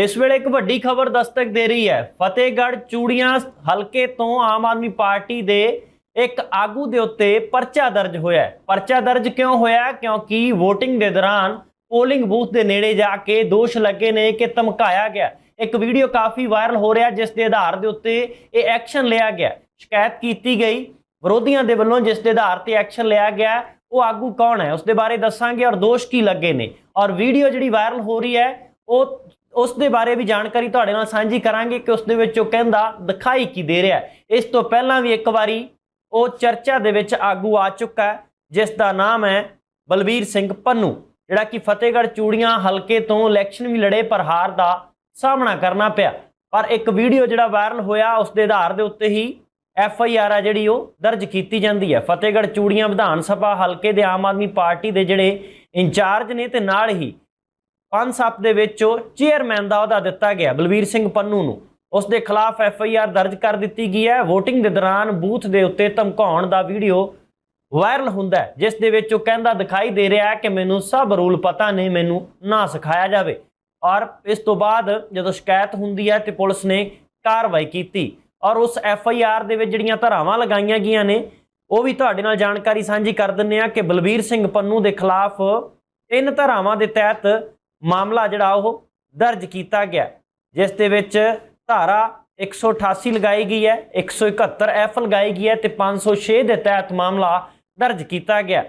ਇਸ ਵੇਲੇ ਇੱਕ ਵੱਡੀ ਖਬਰ ਦਸਤਕ ਦੇ ਰਹੀ ਹੈ। ਫਤਿਹਗੜ੍ਹ ਚੂੜੀਆਂ ਹਲਕੇ ਤੋਂ ਆਮ ਆਦਮੀ ਪਾਰਟੀ ਦੇ ਇੱਕ ਆਗੂ ਦੇ ਉੱਤੇ ਪਰਚਾ ਦਰਜ ਹੋਇਆ ਹੈ। ਪਰਚਾ ਦਰਜ ਕਿਉਂ ਹੋਇਆ? ਕਿਉਂਕਿ VOTING ਦੇ ਦੌਰਾਨ ਪੋਲਿੰਗ ਬੂਥ ਦੇ ਨੇੜੇ ਜਾ ਕੇ ਦੋਸ਼ ਲੱਗੇ ਨੇ ਕਿ ਧਮਕਾਇਆ ਗਿਆ। ਇੱਕ ਵੀਡੀਓ ਕਾਫੀ ਵਾਇਰਲ ਹੋ ਰਿਹਾ, ਜਿਸ ਦੇ ਆਧਾਰ ਦੇ ਉੱਤੇ ਇਹ ਐਕਸ਼ਨ ਲਿਆ ਗਿਆ। ਸ਼ਿਕਾਇਤ ਕੀਤੀ ਗਈ। ਵਿਰੋਧੀਆਂ ਦੇ ਵੱਲੋਂ ਜਿਸ ਦੇ ਆਧਾਰ ਤੇ ਐਕਸ਼ਨ ਲਿਆ ਗਿਆ, ਉਹ ਆਗੂ ਕੌਣ ਹੈ? ਉਸ ਦੇ ਬਾਰੇ ਦੱਸਾਂਗੇ ਔਰ ਦੋਸ਼ ਕੀ ਲੱਗੇ ਨੇ। ਔਰ ਵੀਡੀਓ ਜਿਹੜੀ ਵਾਇਰਲ ਹੋ ਰਹੀ ਹੈ, ਉਹ ਉਸ ਦੇ ਬਾਰੇ ਵੀ ਜਾਣਕਾਰੀ ਤੁਹਾਡੇ ਨਾਲ ਸਾਂਝੀ ਕਰਾਂਗੇ ਕਿ ਉਸ ਦੇ ਵਿੱਚ ਉਹ ਕਹਿੰਦਾ, ਦਿਖਾਈ ਕੀ ਦੇ ਰਿਹਾ ਇਸ ਤੋਂ ਪਹਿਲਾਂ ਵੀ ਇੱਕ ਵਾਰੀ ਉਹ ਚਰਚਾ ਦੇ ਵਿੱਚ ਆਗੂ ਆ ਚੁੱਕਾ ਜਿਸ ਦਾ ਨਾਮ ਹੈ ਬਲਬੀਰ ਸਿੰਘ ਪੰਨੂ, ਜਿਹੜਾ ਕਿ ਫਤਿਹਗੜ੍ਹ ਚੂੜੀਆਂ ਹਲਕੇ ਤੋਂ ਇਲੈਕਸ਼ਨ ਵੀ ਲੜੇ ਪਰ ਹਾਰ ਦਾ ਸਾਹਮਣਾ ਕਰਨਾ ਪਿਆ। ਪਰ ਇੱਕ ਵੀਡੀਓ ਜਿਹੜਾ ਵਾਇਰਲ ਹੋਇਆ ਉਸ ਦੇ ਆਧਾਰ ਦੇ ਉੱਤੇ ਹੀ ਐਫ ਆਈ ਆਰ ਆ ਜਿਹੜੀ ਉਹ ਦਰਜ ਕੀਤੀ ਜਾਂਦੀ ਹੈ। ਫਤਿਹਗੜ੍ਹ ਚੂੜੀਆਂ ਵਿਧਾਨ ਸਭਾ ਹਲਕੇ ਦੇ ਆਮ ਆਦਮੀ ਪਾਰਟੀ ਦੇ ਜਿਹੜੇ ਇੰਚਾਰਜ ਨੇ ਤੇ ਨਾਲ ਹੀ ਪੰਜ ਸੱਪ ਦੇ ਵਿੱਚ ਚੇਅਰਮੈਨ ਦਾ ਅਹੁਦਾ ਦਿੱਤਾ ਗਿਆ, ਬਲਬੀਰ ਸਿੰਘ ਪੰਨੂ ਨੂੰ। ਉਸ ਦੇ ਖਿਲਾਫ ਐਫ ਆਈ ਆਰ ਦਰਜ ਕਰ ਦਿੱਤੀ ਗਈ ਹੈ। VOTING ਦੇ ਦੌਰਾਨ ਬੂਥ ਦੇ ਉੱਤੇ ਧਮਕਾਉਣ ਦਾ ਵੀਡੀਓ ਵਾਇਰਲ ਹੁੰਦਾ ਜਿਸ ਦੇ ਵਿੱਚ ਉਹ ਕਹਿੰਦਾ, ਦਿਖਾਈ ਦੇ ਰਿਹਾ ਕਿ ਮੈਨੂੰ ਸਭ ਰੂਲ ਪਤਾ ਨੇ, ਮੈਨੂੰ ਨਾ ਸਿਖਾਇਆ ਜਾਵੇ। ਔਰ ਇਸ ਤੋਂ ਬਾਅਦ ਜਦੋਂ ਸ਼ਿਕਾਇਤ ਹੁੰਦੀ ਹੈ ਤੇ ਪੁਲਿਸ ਨੇ ਕਾਰਵਾਈ ਕੀਤੀ। ਔਰ ਉਸ ਐਫ ਆਈ ਆਰ ਦੇ ਵਿੱਚ ਜਿਹੜੀਆਂ ਧਾਰਾਵਾਂ ਲਗਾਈਆਂ ਗਈਆਂ ਨੇ, ਉਹ ਵੀ ਤੁਹਾਡੇ ਨਾਲ ਜਾਣਕਾਰੀ ਸਾਂਝੀ ਕਰ ਦਿੰਨੇ ਆ ਕਿ ਬਲਬੀਰ ਸਿੰਘ ਪੰਨੂ ਦੇ ਖਿਲਾਫ ਤਿੰਨ ਧਾਰਾਵਾਂ ਦੇ ਤਹਿਤ ਮਾਮਲਾ ਜਿਹੜਾ ਉਹ ਦਰਜ ਕੀਤਾ ਗਿਆ। ਜਿਸ ਦੇ ਵਿੱਚ ਧਾਰਾ 188 ਲਗਾਈ ਗਈ ਹੈ 171 ਐਫ ਲਗਾਈ ਗਈ ਹੈ ਤੇ 506 ਦੇ ਤਹਿਤ ਮਾਮਲਾ ਦਰਜ ਕੀਤਾ ਗਿਆ।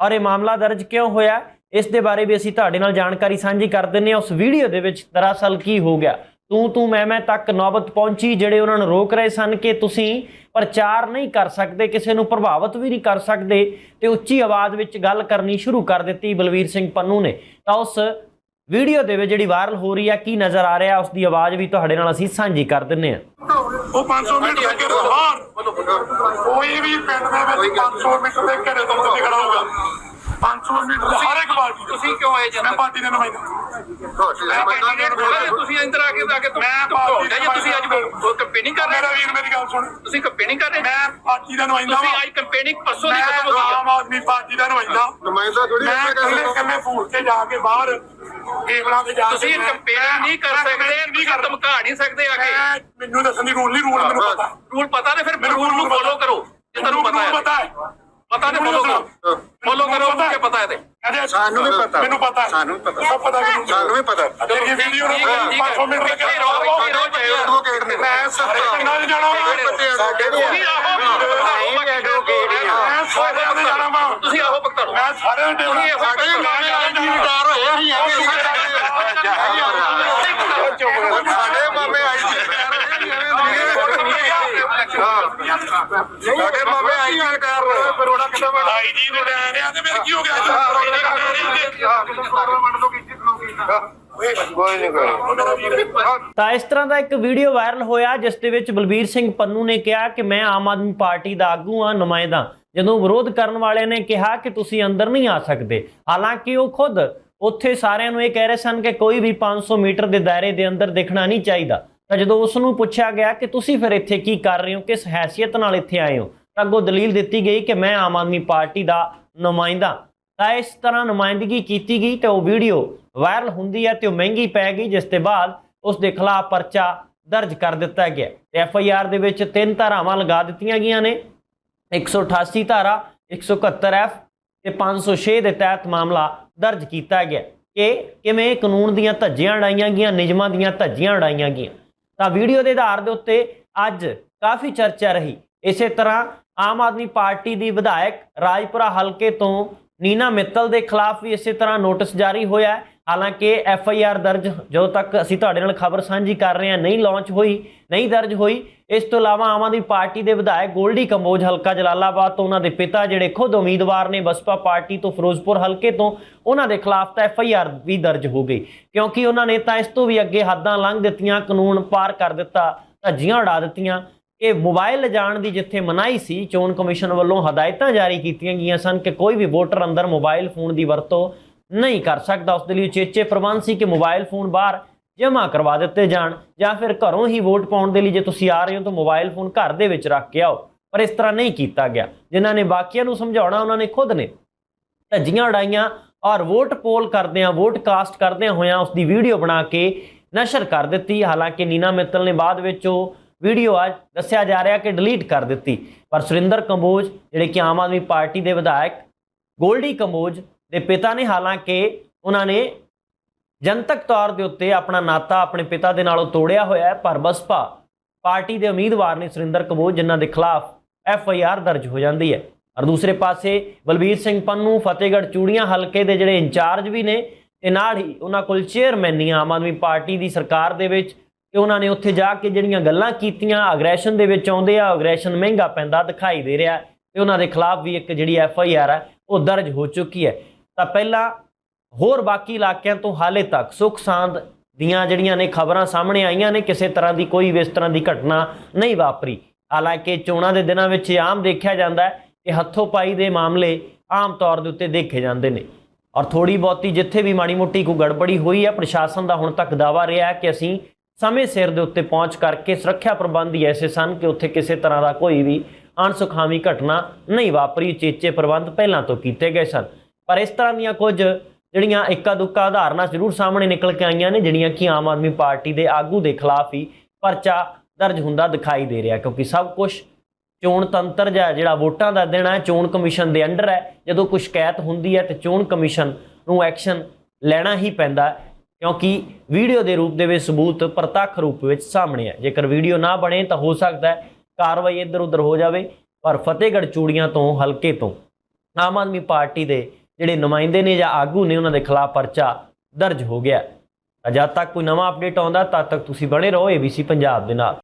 ਔਰ ਇਹ ਮਾਮਲਾ ਦਰਜ ਕਿਉਂ ਹੋਇਆ? ਇਸ ਦੇ ਬਾਰੇ ਵੀ ਅਸੀਂ ਤੁਹਾਡੇ ਨਾਲ ਜਾਣਕਾਰੀ ਸਾਂਝੀ ਕਰ ਦਿੰਨੇ ਹਾਂ। ਉਸ ਵੀਡੀਓ ਦੇ ਵਿੱਚ ਦਰਅਸਲ ਕੀ ਹੋ ਗਿਆ? ਤੂੰ ਤੂੰ ਮੈਂ ਮੈਂ ਤੱਕ ਨੌਬਤ ਪਹੁੰਚੀ, ਜਿਹੜੇ ਉਹਨਾਂ ਨੂੰ ਰੋਕ ਰਹੇ ਸਨ ਕਿ ਤੁਸੀਂ ਪ੍ਰਚਾਰ ਨਹੀਂ ਕਰ ਸਕਦੇ, ਕਿਸੇ ਨੂੰ ਪ੍ਰਭਾਵਿਤ ਵੀ ਨਹੀਂ ਕਰ ਸਕਦੇ, ਤੇ ਉੱਚੀ ਆਵਾਜ਼ ਵਿੱਚ ਗੱਲ ਕਰਨੀ ਸ਼ੁਰੂ ਕਰ ਦਿੱਤੀ ਬਲਵੀਰ ਸਿੰਘ ਪੰਨੂ ਨੇ। ਤਾਂ ਉਸ ਵੀਡੀਓ ਦੇ ਵਿੱਚ ਜਿਹੜੀ ਵਾਇਰਲ ਹੋ ਰਹੀ ਹੈ ਕੀ ਨਜ਼ਰ ਆ ਰਿਹਾ? ਉਸ ਦੀ ਆਵਾਜ਼ ਵੀ ਤੁਹਾਡੇ ਨਾਲ ਅਸੀਂ ਸਾਂਝੀ ਕਰ ਦਿੰਨੇ ਹਾਂ। ਉਹ 500 ਮੀਟਰ ਦੇ ਘੇਰੇ ਤੋਂ ਬਾਹਰ। ਕੋਈ ਵੀ ਪਿੰਡ ਦੇ ਵਿੱਚ 500 ਮੀਟਰ ਦੇ ਘੇਰੇ ਤੋਂ ਉੱਤੇ ਖੜਾ ਹੋਊਗਾ। 500 ਮੀਟਰ ਹਰ ਇੱਕ ਪਾਰਟੀ ਤੁਸੀਂ ਕਿਉਂ ਆਏ ਮੈਂ ਜਨਰਲ ਪਾਰਟੀ ਦਾ ਨੁਮਾਇੰਦਾ। ਮੈਂ ਕੈਂਡੀਡੇਟ ਬੋਲਾ ਤੁਸੀਂ ਇੰਦਰ ਆ ਕੇ ਆ ਕੇ ਮੈਂ ਪਾਰਟੀ ਜੀ ਤੁਸੀਂ ਅੱਜ ਕੰਪੇਨਿੰਗ ਕਰ ਮੇਰਾ ਵੀਰ ਮੇਰੀ ਗੱਲ ਸੁਣ। ਤੁਸੀਂ ਕੰਪੇਨਿੰਗ ਕਰ ਰਹੇ? ਮੈਂ ਪਾਰਟੀ ਦਾ ਨੁਮਾਇੰਦਾ ਤੁਸੀਂ। ਅੱਜ ਕੰਪੇਨਿੰਗ ਪਰਸੋਂ ਦੀ ਖਤਮ ਹੋ ਗਈ। ਆਮ ਆਦਮੀ ਪਾਰਟੀ ਦਾ ਨੁਮਾਇੰਦਾ। ਨੁਮਾਇੰਦਾ ਥੋੜੀ ਮੈਂ ਇਕੱਲੇ ਇਕੱਲੇ ਫੂਟ ਤੇ ਜਾ ਕੇ ਬਾਹਰ ਟੇਬਲਾਂ ਤੇ ਜਾ ਕੇ ਤੁਸੀਂ ਕੰਪੇਨਿੰਗ ਨਹੀਂ ਕਰ ਸਕਦੇ ਨਹੀਂ ਤੁਸੀਂ ਕਰ ਧਮਕਾ ਨਹੀਂ ਸਕਦੇ ਆ ਕੇ। ਮੈਨੂੰ ਦੱਸਣ ਦੀ ਰੂਲ ਨਹੀਂ ਰੂਲ ਮੈਨੂੰ ਪਤਾ। ਰੂਲ ਪਤਾ ਨੇ ਫਿਰ ਮੈਨੂੰ ਰੂਲ ਨੂੰ। ਫੋਲੋ ਕਰੋ। ਜੇ ਤੁਹਾਨੂੰ ਪਤਾ ਹੈ। ਪਤਾ ਹੈ। ਪਤਾ ਨੇ ਫੋਲੋ ਕਰੋ। ਫੋਲੋ ਕਰੋ ਕਿ ਪਤਾ ਹੈ ਤੇ। ਅਰੇ ਸਾਨੂੰ ਵੀ ਪਤਾ। ਮੈਨੂੰ ਪਤਾ। ਸਾਨੂੰ ਵੀ ਪਤਾ। ਸਭ ਪਤਾ ਮੈਨੂੰ ਸਾਨੂੰ ਵੀ ਪਤਾ। ਤੇਰੀ ਵੀਡੀਓ ਨੂੰ ਠੀਕ ਹੈ, ਠੀਕ ਹੈ। 500 ਮੀਟਰ ਰੋ- ਐਡਵੋਕੇਟ ਨੇ? ਮੈਂ ਸਾਰੇ 'ਚ ਜਾਣਾ ਵਾ। ਸਾਡੇ ਵੀ ਆਹੋ ਐਡਵੋਕੇਟ ਮੈਂ ਸਾਰੇ ਪਿੰਡ ਜਾਣਾ ਵਾ। ਤੁਸੀਂ ਆਹੋ ਭਗਤਾਂ ਮੈਂ ਸਾਰੇ ਦੇ ਤੁਸੀਂ ਇਹੋ ਸਾਡੇ ਮਾਮੇ ਆਏ ਜੀ ਰਿਟਾਇਰ ਹੋਏ ਅਸੀਂ ਐਵੇਂ ਸਾਡੇ ਮਾਮੇ ਆਈ ਜੀ ਸਾਡੇ ਮਾਮੇ ਆਈ ਜੀ ਰਿਟਾਇਰ ਹੋਏ ਕਿੱਦਾਂ ਬਣਾ ਆਈ ਜੀ ਦੇ ਡੈਨ ਆ ਤੇ ਫਿਰ ਕੀ ਹੋ ਗਿਆ ਕੋਈ ਨਹੀਂ ਕੋਈ ਤਾਂ ਇਸ ਤਰ੍ਹਾਂ ਦਾ ਇੱਕ ਵੀਡੀਓ ਵਾਇਰਲ ਹੋਇਆ, ਜਿਸ ਦੇ ਵਿੱਚ ਬਲਬੀਰ ਸਿੰਘ ਪੰਨੂ ਨੇ ਕਿਹਾ ਕਿ ਮੈਂ ਆਮ ਆਦਮੀ ਪਾਰਟੀ ਦਾ ਆਗੂ ਹਾਂ, ਨੁਮਾਇੰਦਾ। ਜਦੋਂ ਵਿਰੋਧ ਕਰਨ ਵਾਲਿਆਂ ਨੇ ਕਿਹਾ ਕਿ ਤੁਸੀਂ ਅੰਦਰ ਨਹੀਂ ਆ ਸਕਦੇ, ਹਾਲਾਂਕਿ ਉਹ ਖੁਦ ਉੱਥੇ ਸਾਰਿਆਂ ਨੂੰ ਇਹ ਕਹਿ ਰਹੇ ਸਨ ਕਿ ਕੋਈ ਵੀ 500 ਮੀਟਰ ਦੇ ਦਾਇਰੇ ਦੇ ਅੰਦਰ ਦੇਖਣਾ ਨਹੀਂ ਚਾਹੀਦਾ। ਤਾਂ ਜਦੋਂ ਉਸ ਨੂੰ ਪੁੱਛਿਆ ਗਿਆ ਕਿ ਤੁਸੀਂ ਫਿਰ ਇੱਥੇ ਕੀ ਕਰ ਰਹੇ ਹੋ, ਕਿਸ ਹੈਸੀਅਤ ਨਾਲ ਇੱਥੇ ਆਏ ਹੋ, ਤਾਂ ਅੱਗੋਂ ਦਲੀਲ ਦਿੱਤੀ ਗਈ ਕਿ ਮੈਂ ਆਮ ਆਦਮੀ ਪਾਰਟੀ ਦਾ ਨੁਮਾਇੰਦਾ। ਤਾਂ ਇਸ ਤਰ੍ਹਾਂ ਨੁਮਾਇੰਦਗੀ ਕੀਤੀ ਗਈ ਤੇ ਉਹ ਵੀਡੀਓ ਵਾਇਰਲ ਹੁੰਦੀ ਹੈ ਤੇ ਉਹ ਮਹਿੰਗੀ ਪੈ ਗਈ, ਜਿਸ ਦੇ ਬਾਅਦ ਉਸ ਦੇ ਖਿਲਾਫ ਪਰਚਾ ਦਰਜ ਕਰ ਦਿੱਤਾ ਗਿਆ। ਤੇ ਐਫ ਆਈ ਆਰ ਦੇ ਵਿੱਚ ਤਿੰਨ ਧਾਰਾਵਾਂ ਲਗਾ ਦਿੱਤੀਆਂ ਗਈਆਂ ਨੇ 188 ਧਾਰਾ 171 ਐਫ ਤੇ 506 ਦੇ ਤਹਿਤ ਮਾਮਲਾ ਦਰਜ ਕੀਤਾ ਗਿਆ। ਕਿ ਕਿਵੇਂ ਕਾਨੂੰਨ ਦੀਆਂ ਧੱਜੀਆਂ ਉਡਾਈਆਂ ਗਈਆਂ, ਨਿਯਮਾਂ ਦੀਆਂ ਧੱਜੀਆਂ ਉਡਾਈਆਂ ਗਈਆਂ? ਤਾਂ ਵੀਡੀਓ ਦੇ ਆਧਾਰ ਦੇ ਉੱਤੇ ਅੱਜ ਕਾਫੀ ਚਰਚਾ ਰਹੀ ਇਸੇ ਤਰ੍ਹਾਂ ਆਮ ਆਦਮੀ ਪਾਰਟੀ ਦੀ ਵਿਧਾਇਕ ਰਾਜਪੁਰਾ ਹਲਕੇ ਤੋਂ ਨੀਨਾ ਮਿੱਤਲ ਦੇ ਖਿਲਾਫ ਵੀ ਇਸੇ ਤਰ੍ਹਾਂ ਨੋਟਿਸ ਜਾਰੀ ਹੋਇਆ ਹੈ। ਹਾਲਾਂਕਿ ਐਫ ਆਈ ਆਰ ਦਰਜ ਜਦੋਂ ਤੱਕ ਅਸੀਂ ਤੁਹਾਡੇ ਨਾਲ ਖਬਰ ਸਾਂਝੀ ਕਰ ਰਹੇ ਹਾਂ, ਨਹੀਂ ਲਾਂਚ ਹੋਈ, ਨਹੀਂ ਦਰਜ ਹੋਈ, ਇਸ ਤੋਂ ਇਲਾਵਾ ਆਮ ਆਦਮੀ ਪਾਰਟੀ ਦੇ ਵਿਧਾਇਕ ਗੋਲਡੀ ਕੰਬੋਜ, ਹਲਕਾ ਜਲਾਲਾਬਾਦ ਤੋਂ ਉਹਨਾਂ ਦੇ ਪਿਤਾ ਜਿਹੜੇ ਖੁਦ ਉਮੀਦਵਾਰ ਨੇ ਬਸਪਾ ਪਾਰਟੀ ਤੋਂ ਫਿਰੋਜ਼ਪੁਰ ਹਲਕੇ ਤੋਂ, ਉਹਨਾਂ ਦੇ ਖਿਲਾਫ ਤਾਂ ਐਫ ਆਈ ਆਰ ਵੀ ਦਰਜ ਹੋ ਗਈ। ਕਿਉਂਕਿ ਉਹਨਾਂ ਨੇ ਤਾਂ ਇਸ ਤੋਂ ਵੀ ਅੱਗੇ ਹੱਦਾਂ ਲੰਘ ਦਿੱਤੀਆਂ, ਕਾਨੂੰਨ ਪਾਰ ਕਰ ਦਿੱਤਾ, ਧੱਜੀਆਂ ਉਡਾ ਦਿੱਤੀਆਂ। ਇਹ ਮੋਬਾਈਲ ਲਿਜਾਣ ਦੀ ਜਿੱਥੇ ਮਨਾਹੀ ਸੀ, ਚੋਣ ਕਮਿਸ਼ਨ ਵੱਲੋਂ ਹਦਾਇਤਾਂ ਜਾਰੀ ਕੀਤੀਆਂ ਗਈਆਂ ਸਨ ਕਿ ਕੋਈ ਵੀ ਵੋਟਰ ਅੰਦਰ ਮੋਬਾਈਲ ਫੋਨ ਦੀ ਵਰਤੋਂ ਨਹੀਂ ਕਰ ਸਕਦਾ। ਉਸ ਦੇ ਲਈ ਉਚੇਚੇ ਪ੍ਰਬੰਧ ਸੀ ਕਿ ਮੋਬਾਈਲ ਫੋਨ ਬਾਹਰ ਜਮ੍ਹਾਂ ਕਰਵਾ ਦਿੱਤੇ ਜਾਣ ਜਾਂ ਫਿਰ ਘਰੋਂ ਹੀ ਵੋਟ ਪਾਉਣ ਦੇ ਲਈ ਜੇ ਤੁਸੀਂ ਆ ਰਹੇ ਹੋ ਤਾਂ ਮੋਬਾਈਲ ਫੋਨ ਘਰ ਦੇ ਵਿੱਚ ਰੱਖ ਕੇ ਆਓ। ਪਰ ਇਸ ਤਰ੍ਹਾਂ ਨਹੀਂ ਕੀਤਾ ਗਿਆ। ਜਿਨ੍ਹਾਂ ਨੇ ਬਾਕੀਆਂ ਨੂੰ ਸਮਝਾਉਣਾ, ਉਹਨਾਂ ਨੇ ਖੁਦ ਨੇ ਧੱਜੀਆਂ ਉਡਾਈਆਂ ਔਰ ਵੋਟ ਪੋਲ ਕਰਦਿਆਂ, ਵੋਟ ਕਾਸਟ ਕਰਦਿਆਂ ਹੋਇਆਂ ਉਸ ਦੀ ਵੀਡੀਓ ਬਣਾ ਕੇ ਨਸ਼ਰ ਕਰ ਦਿੱਤੀ। ਹਾਲਾਂਕਿ ਨੀਨਾ ਮਿੱਤਲ ਨੇ ਬਾਅਦ ਵਿੱਚ ਉਹ ਵੀਡੀਓ ਅੱਜ ਦੱਸਿਆ ਜਾ ਰਿਹਾ ਕਿ ਡਿਲੀਟ ਕਰ ਦਿੱਤੀ। ਪਰ ਸੁਰਿੰਦਰ ਕੰਬੋਜ, ਜਿਹੜੇ ਕਿ ਆਮ ਆਦਮੀ ਪਾਰਟੀ ਦੇ ਵਿਧਾਇਕ, ਗੋਲਡੀ ਕੰਬੋਜ ਦੇ ਪਿਤਾ ਨੇ, ਹਾਲਾਂਕਿ ਉਹਨਾਂ ਨੇ ਜਨਤਕ ਤੌਰ ਦੇ ਉੱਤੇ ਆਪਣਾ ਨਾਤਾ ਆਪਣੇ ਪਿਤਾ ਦੇ ਨਾਲੋਂ ਤੋੜਿਆ ਹੋਇਆ ਹੈ, ਪਰ ਬਸਪਾ ਪਾਰਟੀ ਦੇ ਉਮੀਦਵਾਰ ਨੇ ਸੁਰਿੰਦਰ ਕੰਬੋਜ ਜਿਨ੍ਹਾਂ ਦੇ ਖਿਲਾਫ ਐਫ ਆਈ ਆਰ ਦਰਜ ਹੋ ਜਾਂਦੀ ਹੈ। ਔਰ ਦੂਸਰੇ ਪਾਸੇ ਬਲਬੀਰ ਸਿੰਘ ਪੰਨੂ, ਫਤਿਹਗੜ੍ਹ ਚੂੜੀਆਂ ਹਲਕੇ ਦੇ ਜਿਹੜੇ ਇੰਚਾਰਜ ਵੀ ਨੇ, ਤੇ ਨਾਲ ਹੀ ਉਹਨਾਂ ਕੋਲ ਚੇਅਰਮੈਨੀਆਂ ਆਮ ਆਦਮੀ ਪਾਰਟੀ ਦੀ ਸਰਕਾਰ ਦੇ ਵਿੱਚ ਕਿ ਉਹਨਾਂ ਨੇ ਉੱਥੇ ਜਾ ਕੇ ਜਿਹੜੀਆਂ ਗੱਲਾਂ ਕੀਤੀਆਂ ਅਗਰੈਸ਼ਨ ਦੇ ਵਿੱਚ ਆਉਂਦੇ ਆ ਅਗਰੈਸ਼ਨ ਮਹਿੰਗਾ ਪੈਂਦਾ ਦਿਖਾਈ ਦੇ ਰਿਹਾ ਤੇ ਉਹਨਾਂ ਦੇ ਖਿਲਾਫ ਵੀ ਇੱਕ ਜਿਹੜੀ ਐਫ ਆਈ ਆਰ ਹੈ, ਉਹ ਦਰਜ ਹੋ ਚੁੱਕੀ ਹੈ। ਤਾਂ ਪਹਿਲਾਂ ਹੋਰ ਬਾਕੀ ਇਲਾਕਿਆਂ ਤੋਂ ਹਾਲੇ ਤੱਕ ਸੁੱਖ ਸਾਂਦ ਦੀਆਂ ਜਿਹੜੀਆਂ ਨੇ ਖਬਰਾਂ ਸਾਹਮਣੇ ਆਈਆਂ ਨੇ, ਕਿਸੇ ਤਰ੍ਹਾਂ ਦੀ ਕੋਈ ਵੀ ਇਸ ਤਰ੍ਹਾਂ ਦੀ ਘਟਨਾ ਨਹੀਂ ਵਾਪਰੀ। ਹਾਲਾਂਕਿ ਚੋਣਾਂ ਦੇ ਦਿਨਾਂ ਵਿੱਚ ਇਹ ਆਮ ਦੇਖਿਆ ਜਾਂਦਾ ਹੈ ਕਿ ਹੱਥੋਂ ਪਾਈ ਦੇ ਮਾਮਲੇ ਆਮ ਤੌਰ ਦੇ ਉੱਤੇ ਦੇਖੇ ਜਾਂਦੇ ਨੇ। ਔਰ ਥੋੜੀ ਬਹੁਤੀ ਜਿੱਥੇ ਵੀ ਮਾੜੀ ਮੋਟੀ ਕੋਈ ਗੜਬੜੀ ਹੋਈ ਹੈ, ਪ੍ਰਸ਼ਾਸਨ ਦਾ ਹੁਣ ਤੱਕ ਦਾਵਾ ਰਿਹਾ ਹੈ ਕਿ ਅਸੀਂ ਸਮੇਂ ਸਿਰ ਦੇ ਉੱਤੇ ਪਹੁੰਚ ਕਰਕੇ ਸੁਰੱਖਿਆ ਪ੍ਰਬੰਧ ਹੀ ਐਸੇ ਸਨ ਕਿ ਉੱਥੇ ਕਿਸੇ ਤਰ੍ਹਾਂ ਦਾ ਕੋਈ ਵੀ ਅਣਸੁਖਾਵੀ ਘਟਨਾ ਨਹੀਂ ਵਾਪਰੀ। ਚੇਚੇ ਪ੍ਰਬੰਧ ਪਹਿਲਾਂ ਤੋਂ ਕੀਤੇ ਗਏ ਸਨ। ਪਰ ਇਸ ਤਰ੍ਹਾਂ ਦੀਆਂ ਕੁਝ ਜਿਹੜੀਆਂ ਇੱਕਾ ਦੁੱਕਾ ਉਦਾਹਰਨਾਂ ਜ਼ਰੂਰ ਸਾਹਮਣੇ ਨਿਕਲ ਕੇ ਆਈਆਂ ਨੇ, ਜਿਹੜੀਆਂ ਕਿ ਆਮ ਆਦਮੀ ਪਾਰਟੀ ਦੇ ਆਗੂ ਦੇ ਖਿਲਾਫ ਹੀ ਪਰਚਾ ਦਰਜ ਹੁੰਦਾ ਦਿਖਾਈ ਦੇ ਰਿਹਾ, ਕਿਉਂਕਿ ਸਭ ਕੁਝ ਚੋਣ ਤੰਤਰ ਜਾਂ ਜਿਹੜਾ ਵੋਟਾਂ ਦਾ ਦਿਨ ਹੈ, ਚੋਣ ਕਮਿਸ਼ਨ ਦੇ ਅੰਡਰ ਹੈ। ਜਦੋਂ ਕੋਈ ਸ਼ਿਕਾਇਤ ਹੁੰਦੀ ਹੈ ਤੇ ਚੋਣ ਕਮਿਸ਼ਨ ਨੂੰ ਐਕਸ਼ਨ ਲੈਣਾ ਹੀ ਪੈਂਦਾ ਕਿਉਂਕਿ ਵੀਡੀਓ ਦੇ ਰੂਪ ਦੇ ਵਿੱਚ ਸਬੂਤ ਪ੍ਰਤੱਖ ਰੂਪ ਵਿੱਚ ਸਾਹਮਣੇ ਹੈ। ਜੇਕਰ ਵੀਡੀਓ ਨਾ ਬਣੇ ਤਾਂ ਹੋ ਸਕਦਾ ਹੈ ਕਾਰਵਾਈ ਇੱਧਰ ਉੱਧਰ ਹੋ ਜਾਵੇ, ਪਰ ਫਤਿਹਗੜ੍ਹ ਚੂੜੀਆਂ ਤੋਂ ਹਲਕੇ ਤੋਂ ਆਮ ਆਦਮੀ ਪਾਰਟੀ ਦੇ ਜਿਹੜੇ ਨੁਮਾਇੰਦੇ ਨੇ ਜਾਂ ਆਗੂ ਨੇ ਉਹਨਾਂ ਦੇ ਖਿਲਾਫ ਪਰਚਾ ਦਰਜ ਹੋ ਗਿਆ ਤਾਂ ਜਦ ਤੱਕ ਕੋਈ ਨਵਾਂ ਅਪਡੇਟ ਆਉਂਦਾ, ਤਦ ਤੱਕ ਤੁਸੀਂ ਬਣੇ ਰਹੋ ABC ਪੰਜਾਬ ਦੇ ਨਾਲ।